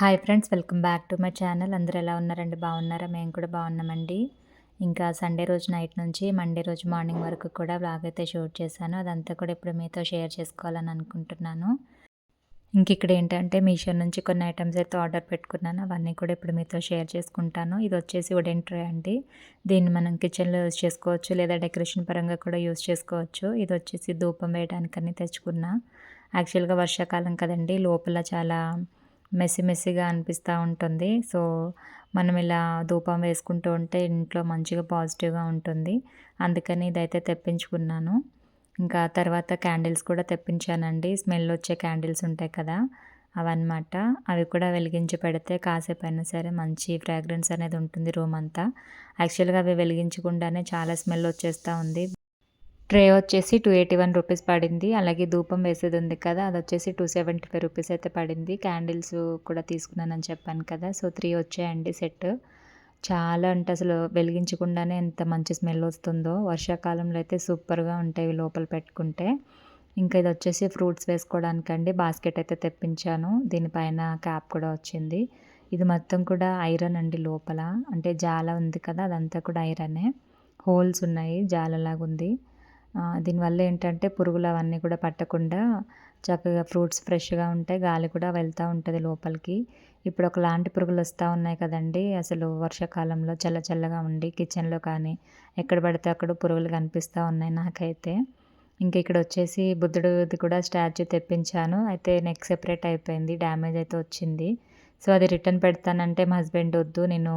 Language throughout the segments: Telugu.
Hi friends welcome back to my channel. అందరూ ఎలా ఉన్నారండి? బాగున్నారా? మేము కూడా బాగున్నామండి. ఇంకా సండే రోజు నైట్ నుంచి మండే రోజు మార్నింగ్ వరకు కూడా బ్లాగ్ అయితే షూట్ చేశాను. అదంతా కూడా ఇప్పుడు మీతో షేర్ చేసుకోవాలని అనుకుంటున్నాను. ఇంక ఇక్కడ ఏంటంటే మీషో నుంచి కొన్ని ఐటమ్స్ అయితే ఆర్డర్ పెట్టుకున్నాను. అవన్నీ కూడా ఇప్పుడు మీతో షేర్ చేసుకుంటాను. ఇది వచ్చేసి వుడెన్ ట్రే అండి. దీన్ని మనం కిచెన్లో యూజ్ చేసుకోవచ్చు లేదా డెకరేషన్ పరంగా కూడా యూజ్ చేసుకోవచ్చు. ఇది వచ్చేసి ధూపం వేయడానికని తెచ్చుకున్నా. యాక్చువల్గా వర్షాకాలం కదండి. లోపల చాలా మెస్సి మెస్సిగా అనిపిస్తూ ఉంటుంది. సో మనం ఇలా ధూపం వేసుకుంటూ ఉంటే ఇంట్లో మంచిగా పాజిటివ్గా ఉంటుంది. అందుకని ఇదైతే తెప్పించుకున్నాను. ఇంకా తర్వాత క్యాండిల్స్ కూడా తెప్పించానండి. స్మెల్ వచ్చే క్యాండిల్స్ ఉంటాయి కదా అవన్నమాట. అవి కూడా వెలిగించి పెడితే కాసేపు అయినా సరే మంచి ఫ్రాగ్రెన్స్ అనేది ఉంటుంది రూమ్ అంతా. యాక్చువల్గా అవి వెలిగించకుండానే చాలా స్మెల్ వచ్చేస్తూ ఉంది. ట్రే వచ్చేసి టూ ఎయిటీ వన్ రూపీస్ పడింది. అలాగే ధూపం వేసేది ఉంది కదా అది వచ్చేసి టూ సెవెంటీ ఫైవ్ రూపీస్ అయితే పడింది. క్యాండిల్స్ కూడా తీసుకున్నానని చెప్పాను కదా సో త్రీ వచ్చాయండి సెట్. చాలా అంటే అసలు వెలిగించకుండానే ఎంత మంచి స్మెల్ వస్తుందో. వర్షాకాలంలో అయితే సూపర్గా ఉంటాయి లోపల పెట్టుకుంటే. ఇంకా ఇది వచ్చేసి ఫ్రూట్స్ వేసుకోవడానికండి. బాస్కెట్ అయితే తెప్పించాను. దీనిపైన క్యాప్ కూడా వచ్చింది. ఇది మొత్తం కూడా ఐరన్ అండి లోపల. అంటే జాల ఉంది కదా అదంతా కూడా ఐరనే. హోల్స్ ఉన్నాయి జాలలాగా ఉంది దీనివల్ల ఏంటంటే పురుగులు అవన్నీ కూడా పట్టకుండా చక్కగా ఫ్రూట్స్ ఫ్రెష్గా ఉంటాయి గాలి కూడా వెళ్తూ ఉంటుంది లోపలికి. ఇప్పుడు ఒకలాంటి పురుగులు వస్తూ ఉన్నాయి కదండి అసలు వర్షాకాలంలో చల్ల చల్లగా ఉండి కిచెన్లో కానీ ఎక్కడ పడితే అక్కడ పురుగులు కనిపిస్తూ ఉన్నాయి నాకైతే. ఇంక ఇక్కడ వచ్చేసి బుద్ధుడిది కూడా స్టాచ్యూ తెప్పించాను అయితే నెక్ సెపరేట్ అయిపోయింది డ్యామేజ్ అయితే వచ్చింది. సో అది రిటర్న్ పెడతానంటే మా హస్బెండ్ వద్దు నేను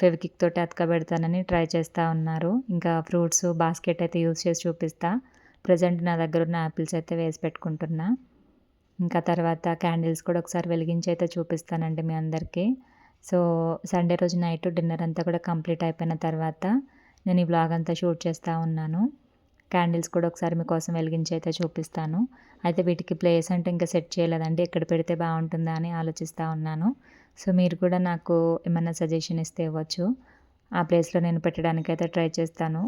ఫెవికిక్ తోటి అతకబెడతానని ట్రై చేస్తూ ఉన్నారు. ఇంకా ఫ్రూట్స్ బాస్కెట్ అయితే యూస్ చేసి చూపిస్తా. ప్రజెంట్ నా దగ్గర ఉన్న యాపిల్స్ అయితే వేసి పెట్టుకుంటున్నా. ఇంకా తర్వాత క్యాండిల్స్ కూడా ఒకసారి వెలిగించి అయితే చూపిస్తానండి మీ అందరికీ. సో సండే రోజు నైట్ డిన్నర్ అంతా కూడా కంప్లీట్ అయిపోయిన తర్వాత నేను ఈ బ్లాగ్ అంతా షూట్ చేస్తూ ఉన్నాను. క్యాండిల్స్ కూడా ఒకసారి మీకోసం వెలిగించి అయితే చూపిస్తాను. అయితే వీటికి ప్లేస్ అంటే ఇంకా సెట్ చేయలేదండి. ఎక్కడ పెడితే బాగుంటుందా అని ఆలోచిస్తూ ఉన్నాను. సో మీరు కూడా నాకు ఏమైనా సజెషన్ ఇస్తే ఇవ్వచ్చు. ఆ ప్లేస్లో నేను పెట్టడానికైతే ట్రై చేస్తాను.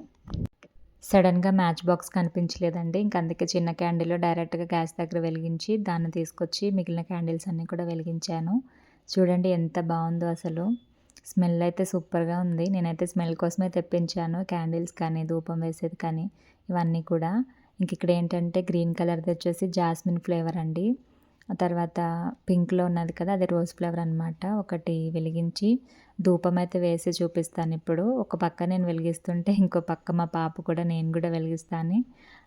సడన్గా మ్యాచ్ బాక్స్ కనిపించలేదండి. ఇంక అందుకే చిన్న క్యాండిల్లో డైరెక్ట్గా గ్యాస్ దగ్గర వెలిగించి దాన్ని తీసుకొచ్చి మిగిలిన క్యాండిల్స్ అన్నీ కూడా వెలిగించాను. చూడండి ఎంత బాగుందో అసలు. స్మెల్ అయితే సూపర్గా ఉంది. నేనైతే స్మెల్ కోసమే తెప్పించాను. క్యాండిల్స్ కానీ ధూపం వేసేది కానీ ఇవన్నీ కూడా. ఇంక ఇక్కడ ఏంటంటే గ్రీన్ కలర్ది వచ్చేసి జాస్మిన్ ఫ్లేవర్ అండి. ఆ తర్వాత పింక్లో ఉన్నది కదా అది రోజ్ ఫ్లవర్ అనమాట ఒకటి వెలిగించి ధూపం అయితే వేసి చూపిస్తాను ఇప్పుడు. ఒక పక్క నేను వెలిగిస్తుంటే ఇంకో పక్క మా పాప కూడా నేను కూడా వెలిగిస్తాను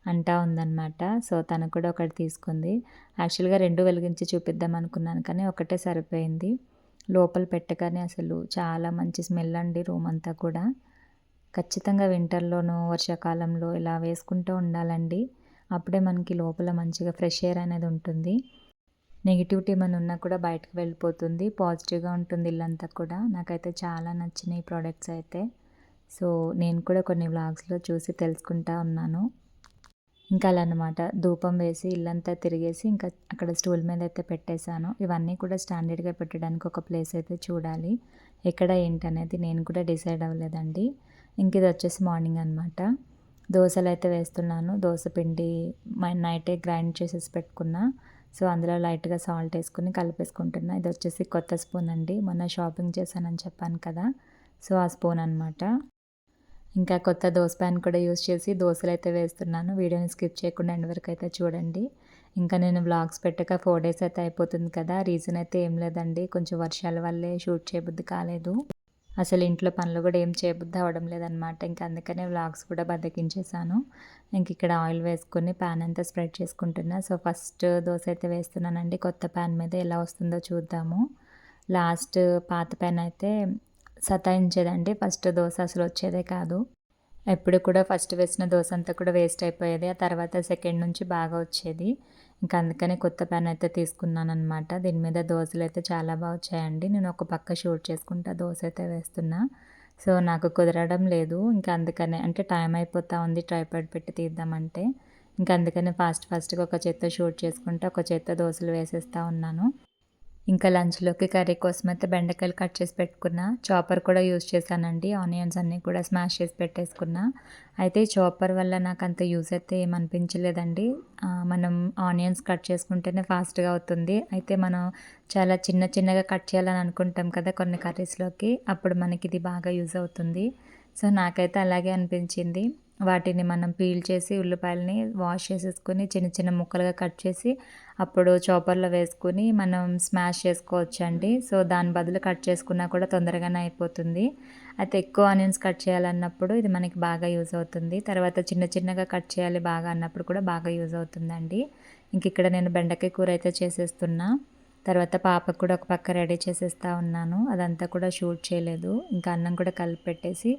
అంటా ఉందన్నమాట. సో తను కూడా ఒకటి తీసుకుంది. యాక్చువల్గా రెండు వెలిగించి చూపిద్దాం అనుకున్నాను కానీ ఒకటే సరిపోయింది. లోపల పెట్టగానే అసలు చాలా మంచి స్మెల్ అండి రూమ్ అంతా కూడా. ఖచ్చితంగా వింటర్లోనూ వర్షాకాలంలో ఇలా వేసుకుంటూ ఉండాలండి. అప్పుడే మనకి లోపల మంచిగా ఫ్రెష్ ఎయిర్ అనేది ఉంటుంది. నెగిటివిటీ ఏమైనా ఉన్నా కూడా బయటకు వెళ్ళిపోతుంది. పాజిటివ్గా ఉంటుంది ఇల్లంతా కూడా. నాకైతే చాలా నచ్చినాయి ప్రోడక్ట్స్ అయితే. సో నేను కూడా కొన్ని వ్లాగ్స్లో చూసి తెలుసుకుంటా ఉన్నాను. ఇంకా అలా అనమాట ధూపం వేసి ఇల్లంతా తిరిగేసి ఇంకా అక్కడ స్టూల్ మీద అయితే పెట్టేశాను. ఇవన్నీ కూడా స్టాండర్డ్గా పెట్టడానికి ఒక ప్లేస్ అయితే చూడాలి. ఎక్కడ ఏంటనేది నేను కూడా డిసైడ్ అవ్వలేదండి. ఇంక ఇది వచ్చేసి మార్నింగ్ అనమాట దోశలు అయితే వేస్తున్నాను. దోశ పిండి నైటే గ్రైండ్ చేసేసి పెట్టుకున్నా. సో అందులో లైట్గా సాల్ట్ వేసుకుని కలిపేసుకుంటున్నా. ఇది వచ్చేసి కొత్త స్పూన్ అండి. మొన్న షాపింగ్ చేశానని చెప్పాను కదా. సో ఆ స్పూన్ అనమాట ఇంకా కొత్త దోశ ప్యాన్ కూడా యూస్ చేసి దోశలు అయితే వేస్తున్నాను. వీడియోని స్కిప్ చేయకుండా ఎండ్ వరకు అయితే చూడండి. ఇంకా నేను వ్లాగ్స్ పెట్టక ఫోర్ డేస్ అయితే అయిపోతుంది కదా. రీజన్ అయితే ఏం లేదండి. కొంచెం వర్షాల వల్లే షూట్ చేయబుద్ధి కాలేదు. అసలు ఇంట్లో పనులు కూడా ఏం చేయబుద్ధి అవ్వడం లేదనమాట ఇంకా అందుకనే వ్లాగ్స్ కూడా బద్దకించేసాను ఇంక ఇక్కడ ఆయిల్ వేసుకొని ప్యాన్ అంతా స్ప్రెడ్ చేసుకుంటున్నా. సో ఫస్ట్ దోశ అయితే వేస్తున్నానండి. కొత్త ప్యాన్ మీద ఎలా వస్తుందో చూద్దాము. లాస్ట్ పాత ప్యాన్ అయితే సతాయించేదండి. ఫస్ట్ దోశ అసలు వచ్చేదే కాదు. ఎప్పుడు కూడా ఫస్ట్ వేసిన దోశ అంతా కూడా వేస్ట్ అయిపోయేది. ఆ తర్వాత సెకండ్ నుంచి బాగా వచ్చేది. ఇంకా అందుకనే కొత్త పెన్ అయితే తీసుకున్నాను అనమాట దీని మీద దోశలు అయితే చాలా బాగా వచ్చాయండి. నేను ఒక పక్క షూట్ చేసుకుంటా దోశ అయితే వేస్తున్నా. సో నాకు కుదరడం లేదు. ఇంకా అందుకనే అంటే టైం అయిపోతా ఉంది ట్రైపాడ్ పెట్టి తీద్దామంటే. ఇంకా అందుకనే ఫాస్ట్ ఫాస్ట్గా ఒక చేత్తో షూట్ చేసుకుంటా ఒక చేత్తో దోశలు వేసేస్తూ ఉన్నాను. ఇంకా లంచ్లోకి కర్రీ కోసం అయితే బెండకాయలు కట్ చేసి పెట్టుకున్న. చాపర్ కూడా యూజ్ చేశానండి. ఆనియన్స్ అన్నీ కూడా స్మాష్ చేసి పెట్టేసుకున్నా. అయితే చాపర్ వల్ల నాకు అంత యూజ్ అయితే ఏమనిపించలేదండి మనం ఆనియన్స్ కట్ చేసుకుంటేనే ఫాస్ట్గా అవుతుంది. అయితే మనం చాలా చిన్న చిన్నగా కట్ చేయాలని అనుకుంటాం కదా కొన్ని కర్రీస్లోకి. అప్పుడు మనకి ఇది బాగా యూజ్ అవుతుంది. సో నాకైతే అలాగే అనిపించింది. వాటిని మనం పీల్ చేసి ఉల్లిపాయలని వాష్ చేసేసుకొని చిన్న చిన్న ముక్కలుగా కట్ చేసి అప్పుడు చాపర్లో వేసుకొని మనం స్మాష్ చేసుకోవచ్చు అండి సో దాని బదులు కట్ చేసుకున్నా కూడా తొందరగానే అయిపోతుంది. అయితే ఎక్కువ ఆనియన్స్ కట్ చేయాలన్నప్పుడు ఇది మనకి బాగా యూజ్ అవుతుంది. తర్వాత చిన్న చిన్నగా కట్ చేయాలి బాగా అన్నప్పుడు కూడా బాగా యూజ్ అవుతుందండి. ఇంక ఇక్కడ నేను బెండకాయ కూర అయితే చేసేస్తున్నా. తర్వాత పాపకు కూడా ఒక పక్క రెడీ చేసేస్తా ఉన్నాను. అదంతా కూడా షూట్ చేయలేదు. ఇంకా అన్నం కూడా కలిపి పెట్టేసి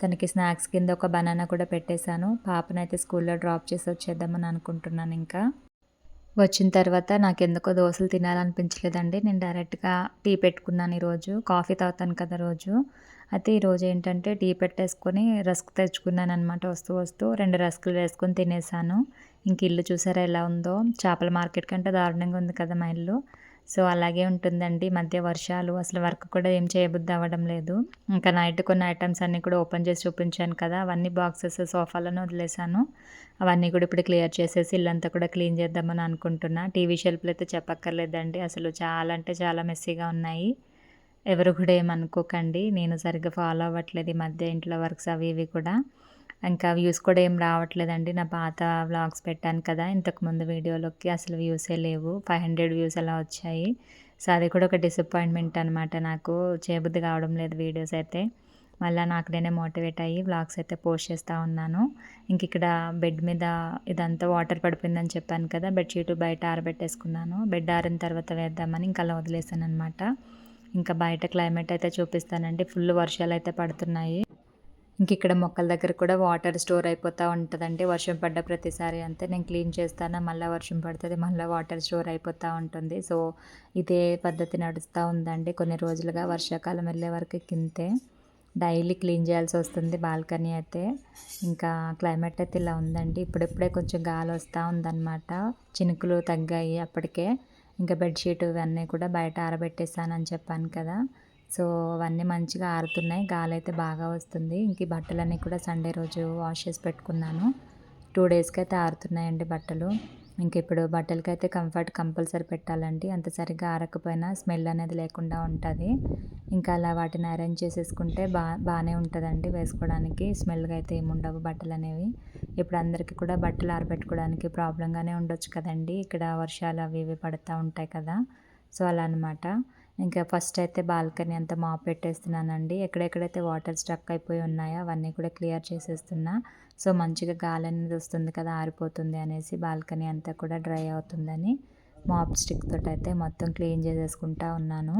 తనకి స్నాక్స్ కింద ఒక బనానా కూడా పెట్టేశాను. పాపనైతే స్కూల్లో డ్రాప్ చేసి వచ్చేద్దామని అనుకుంటున్నాను ఇంకా. వచ్చిన తర్వాత నాకు ఎందుకో దోశలు తినాలనిపించలేదండి. నేను డైరెక్ట్గా టీ పెట్టుకున్నాను ఈరోజు. కాఫీ తాగుతాను కదా రోజు. అయితే ఈరోజు ఏంటంటే టీ పెట్టేసుకొని రస్క్ తెచ్చుకున్నాను అనమాట వస్తూ వస్తూ. రెండు రస్కులు వేసుకొని తినేసాను ఇంక ఇల్లు చూసారా ఎలా ఉందో. చేపల మార్కెట్ కంటే దారుణంగా ఉంది కదా మా ఇల్లు. సో అలాగే ఉంటుందండి మధ్య వర్షాలు. అసలు వర్క్ కూడా ఏం చేయబుద్ధి అవ్వడం లేదు. ఇంకా నైట్ కొన్ని ఐటమ్స్ అన్నీ కూడా ఓపెన్ చేసి చూపించాను కదా. అవన్నీ బాక్సెస్ సోఫాలను వదిలేసాను అవన్నీ కూడా ఇప్పుడు క్లియర్ చేసేసి ఇల్లంతా కూడా క్లీన్ చేద్దామని అనుకుంటున్నా. టీవీ షెల్ఫ్లు అయితే చెప్పక్కర్లేదండి. అసలు చాలా అంటే చాలా మెస్సీగా ఉన్నాయి. ఎవరు కూడా ఏమనుకోకండి నేను సరిగ్గా ఫాలో అవ్వట్లేదు ఈ మధ్య ఇంట్లో వర్క్స్ అవి ఇవి కూడా. ఇంకా వ్యూస్ కూడా ఏం రావట్లేదండి. నా పాత వ్లాగ్స్ పెట్టాను కదా ఇంతకుముందు వీడియోలోకి అసలు వ్యూసే లేవు. ఫైవ్ హండ్రెడ్ వ్యూస్ అలా వచ్చాయి. సో అది కూడా ఒక డిసప్పాయింట్మెంట్ అనమాట నాకు. చేయబుద్ధి కావడం లేదు వీడియోస్ అయితే. మళ్ళీ నాకు నేనే మోటివేట్ అయ్యి వ్లాగ్స్ అయితే పోస్ట్ చేస్తూ ఉన్నాను. ఇంక ఇక్కడ బెడ్ మీద ఇదంతా వాటర్ పడిపోయిందని చెప్పాను కదా బెడ్షీట్ బయట ఆరబెట్టేసుకున్నాను. బెడ్ ఆరిన తర్వాత వేద్దామని ఇంకా అలా వదిలేసాను అనమాట ఇంకా బయట క్లైమేట్ అయితే చూపిస్తానండి. ఫుల్ వర్షాలు అయితే పడుతున్నాయి. ఇంక ఇక్కడ మొక్కల దగ్గర కూడా వాటర్ స్టోర్ అయిపోతూ ఉంటుందండి. వర్షం పడ్డ ప్రతిసారి అంతే. నేను క్లీన్ చేస్తాను మళ్ళీ వర్షం పడుతుంది మళ్ళీ వాటర్ స్టోర్ అయిపోతూ ఉంటుంది. సో ఇదే పద్ధతి నడుస్తూ ఉందండి. కొన్ని రోజులుగా వర్షాకాలం వెళ్ళే వరకు కింతే డైలీ క్లీన్ చేయాల్సి వస్తుంది బాల్కనీ అయితే. ఇంకా క్లైమేట్ అయితే ఇలా ఉందండి. ఇప్పుడిప్పుడే కొంచెం గాలి వస్తూ ఉందన్నమాట. చినుకులు తగ్గాయి అప్పటికే. ఇంకా బెడ్షీట్ ఇవన్నీ కూడా బయట ఆరబెట్టేసానని చెప్పాను కదా. సో అవన్నీ మంచిగా ఆరుతున్నాయి. గాలి అయితే బాగా వస్తుంది. ఇంక బట్టలన్నీ కూడా సండే రోజు వాష్ చేసి పెట్టుకున్నాను. టూ డేస్కి అయితే ఆరుతున్నాయండి బట్టలు. ఇంక ఇప్పుడు బట్టలకి అయితే కంఫర్ట్ కంపల్సరీ పెట్టాలండి. అంత సరిగ్గా ఆరకపోయినా స్మెల్ అనేది లేకుండా ఉంటుంది. ఇంకా అలా వాటిని అరేంజ్ చేసేసుకుంటే బా బాగానే ఉంటుందండి వేసుకోవడానికి. స్మెల్గా అయితే ఏముండవు బట్టలు అనేవి. ఇప్పుడు అందరికీ కూడా బట్టలు ఆరబెట్టుకోవడానికి ప్రాబ్లంగానే ఉండొచ్చు కదండి. ఇక్కడ వర్షాలు అవి ఇవి పడుతూ ఉంటాయి కదా. సో అలా అనమాట ఇంకా ఫస్ట్ అయితే బాల్కనీ అంతా మాప్ పెట్టేస్తున్నానండి. ఎక్కడెక్కడైతే వాటర్ స్టక్ అయిపోయి ఉన్నాయో అవన్నీ కూడా క్లియర్ చేసేస్తున్నా. సో మంచిగా గాలి అనేది వస్తుంది కదా ఆరిపోతుంది అనేసి బాల్కనీ అంతా కూడా డ్రై అవుతుందని మాప్ స్టిక్ తోటి అయితే మొత్తం క్లీన్ చేసేసుకుంటా ఉన్నాను.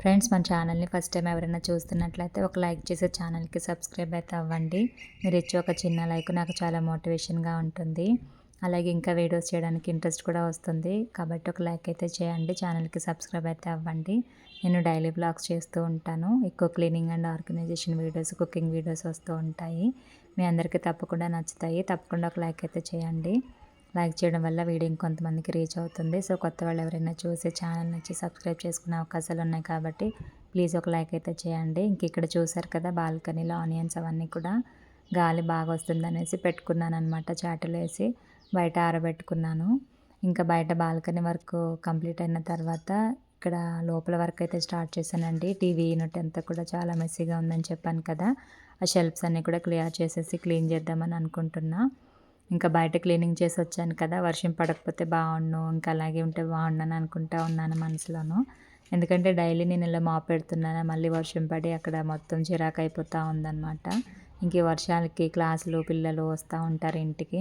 ఫ్రెండ్స్ మన ఛానల్ని ఫస్ట్ టైం ఎవరైనా చూస్తున్నట్లయితే ఒక లైక్ చేసే ఛానల్కి సబ్స్క్రైబ్ అయితే అవ్వండి. మీరు ఇచ్చే ఒక చిన్న లైక్ నాకు చాలా మోటివేషన్గా ఉంటుంది. అలాగే ఇంకా వీడియోస్ చేయడానికి ఇంట్రెస్ట్ కూడా వస్తుంది. కాబట్టి ఒక లైక్ అయితే చేయండి. ఛానల్కి సబ్స్క్రైబ్ అయితే అవ్వండి. నేను డైలీ బ్లాగ్స్ చేస్తూ ఉంటాను. ఎక్కువ cleaning and organisation videos cooking videos వస్తూ ఉంటాయి. మీ అందరికీ తప్పకుండా నచ్చుతాయి. తప్పకుండా ఒక లైక్ అయితే చేయండి. లైక్ చేయడం వల్ల వీడియో ఇంకొంతమందికి రీచ్ అవుతుంది. సో కొత్త వాళ్ళు ఎవరైనా చూసి ఛానల్ నచ్చి సబ్స్క్రైబ్ చేసుకునే అవకాశాలు ఉన్నాయి కాబట్టి ప్లీజ్ ఒక లైక్ అయితే చేయండి. ఇంక ఇక్కడ చూసారు కదా బాల్కనీలో ఆనియన్స్ అవన్నీ కూడా. గాలి బాగా వస్తుందనేసి పెట్టుకున్నాను అనమాట చాటులు వేసి బయట ఆరబెట్టుకున్నాను. ఇంకా బయట బాల్కనీ వర్క్ కంప్లీట్ అయిన తర్వాత ఇక్కడ లోపల వర్క్ అయితే స్టార్ట్ చేశానండి. టీవీ యూనిట్ అంతా కూడా చాలా మెస్సీగా ఉందని చెప్పాను కదా. ఆ షెల్ఫ్స్ అన్నీ కూడా క్లియర్ చేసేసి క్లీన్ చేద్దామని అనుకుంటున్నా. ఇంకా బయట క్లీనింగ్ చేసి వచ్చాను కదా. వర్షం పడకపోతే బాగుండు ఇంకా అలాగే ఉంటే బాగుండని అనుకుంటా ఉన్నాను మనసులోను. ఎందుకంటే డైలీ నేను ఇలా మాప్ పెడుతున్నాను మళ్ళీ వర్షం పడి అక్కడ మొత్తం చిరాకు అయిపోతూ ఉందన్నమాట. ఇంక వర్షాలకి క్లాసులు పిల్లలు వస్తూ ఉంటారు ఇంటికి.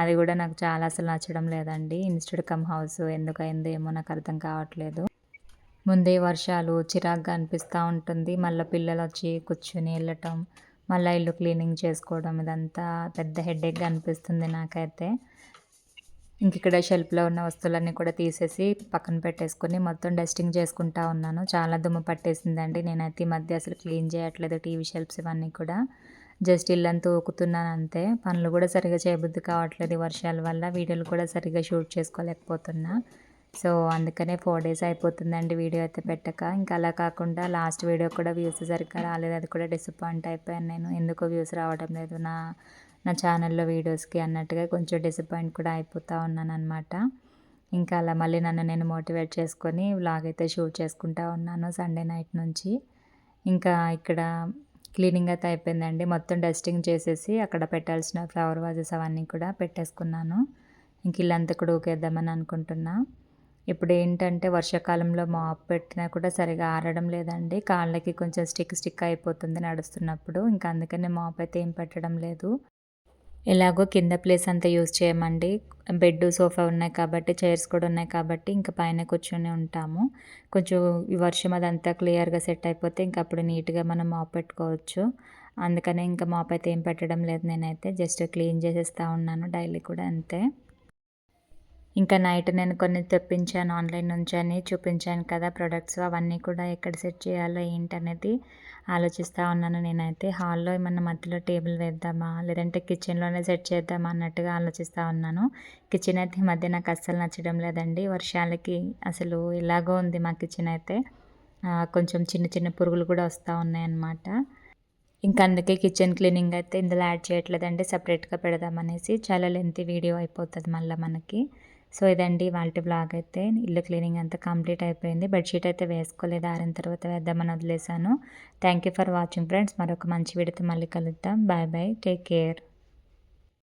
అది కూడా నాకు చాలా అసలు నచ్చడం లేదండి. ఇన్స్టిట్యూట్ కమ్ హౌస్ ఎందుకైందో ఏమో నాకు అర్థం కావట్లేదు. ముందే వర్షాలు చిరాగ్గా అనిపిస్తూ ఉంటుంది. మళ్ళీ పిల్లలు వచ్చి కూర్చుని వెళ్ళటం మళ్ళీ ఇల్లు క్లీనింగ్ చేసుకోవడం ఇదంతా పెద్ద హెడేక్గా అనిపిస్తుంది నాకైతే. ఇంక ఇక్కడ షెల్ఫ్లో ఉన్న వస్తువులన్నీ కూడా తీసేసి పక్కన పెట్టేసుకొని మొత్తం డస్టింగ్ చేసుకుంటా ఉన్నాను. చాలా దుమ్ము పట్టేసిందండి. నేనైతే ఈ మధ్య అసలు క్లీన్ చేయట్లేదు టీవీ షెల్ఫ్స్ ఇవన్నీ కూడా. జస్ట్ ఇల్లంతా ఊకుతున్నాను అంతే పనులు కూడా సరిగా చేయబుద్ధి కావట్లేదు వర్షాల వల్ల. వీడియోలు కూడా సరిగా షూట్ చేసుకోలేకపోతున్నా. సో అందుకనే ఫోర్ డేస్ అయిపోతుందండి వీడియో అయితే పెట్టక. ఇంకా అలా కాకుండా లాస్ట్ వీడియో కూడా వ్యూస్ సరిగ్గా రాలేదు. అది కూడా డిసప్పాయింట్ అయిపోయాను నేను. ఎందుకో వ్యూస్ రావడం లేదు నా నా ఛానల్లో వీడియోస్కి అన్నట్టుగా కొంచెం డిసప్పాయింట్ కూడా అయిపోతూ ఉన్నాను అనమాట ఇంకా అలా మళ్ళీ నన్ను నేను మోటివేట్ చేసుకొని వ్లాగ్ అయితే షూట్ చేసుకుంటా ఉన్నాను సండే నైట్ నుంచి. ఇంకా ఇక్కడ క్లీనింగ్ అయితే అయిపోయిందండి. మొత్తం డస్టింగ్ చేసేసి అక్కడ పెట్టాల్సిన ఫ్లవర్ వాజెస్ అవన్నీ కూడా పెట్టేసుకున్నాను. ఇంక ఇల్లంతా కూడా ఊకేద్దామని అనుకుంటున్నా. ఇప్పుడు ఏంటంటే వర్షాకాలంలో మాప్ పెట్టినా కూడా సరిగా ఆరడం లేదండి. కాళ్ళకి కొంచెం స్టిక్ స్టిక్ అయిపోతుంది నడుస్తున్నప్పుడు. ఇంకా అందుకనే మాప్ అయితే ఏం పెట్టడం లేదు. ఎలాగో కింద ప్లేస్ అంతా యూజ్ చేయమండి. బెడ్ సోఫా ఉన్నాయి కాబట్టి చైర్స్ కూడా ఉన్నాయి కాబట్టి ఇంకా పైన కూర్చొని ఉంటాము. కొంచెం వర్షం అదంతా క్లియర్గా సెట్ అయిపోతే ఇంకా అప్పుడు నీట్గా మనం మాప్ పెట్టుకోవచ్చు. అందుకనే ఇంకా మాప్ అయితే ఏం పెట్టడం లేదు నేనైతే. జస్ట్ క్లీన్ చేసేస్తూ ఉన్నాను డైలీ కూడా అంతే. ఇంకా నైట్ నేను కొన్ని తెప్పించాను ఆన్లైన్ నుంచి అని చూపించాను కదా ప్రొడక్ట్స్. అవన్నీ కూడా ఎక్కడ సెట్ చేయాలో ఏంటనేది ఆలోచిస్తూ ఉన్నాను నేనైతే. హాల్లో ఏమన్నా మధ్యలో టేబుల్ వేద్దామా లేదంటే కిచెన్లోనే సెట్ చేద్దామా అన్నట్టుగా ఆలోచిస్తూ ఉన్నాను. కిచెన్ అయితే ఈ మధ్య నాకు అస్సలు నచ్చడం లేదండి. వర్షాలకి అసలు ఇలాగో ఉంది మా కిచెన్ అయితే. కొంచెం చిన్న చిన్న పురుగులు కూడా వస్తూ ఉన్నాయన్నమాట. ఇంకా అందుకే కిచెన్ క్లీనింగ్ అయితే ఇందులో యాడ్ చేయట్లేదండి. సపరేట్గా పెడదామనేసి. చాలా లెంతీ వీడియో అయిపోతుంది మళ్ళీ మనకి. సో ఇదండి వాళ్ళ బ్లాగ్ అయితే. ఇల్లు క్లీనింగ్ అంతా కంప్లీట్ అయిపోయింది. బెడ్షీట్ అయితే వేసుకోలేదు. ఆరిన తర్వాత వేద్దామని వదిలేసాను thank you for watching friends. మరొక మంచి వీడితో మళ్ళీ కలుద్దాం. Bye bye. Take care.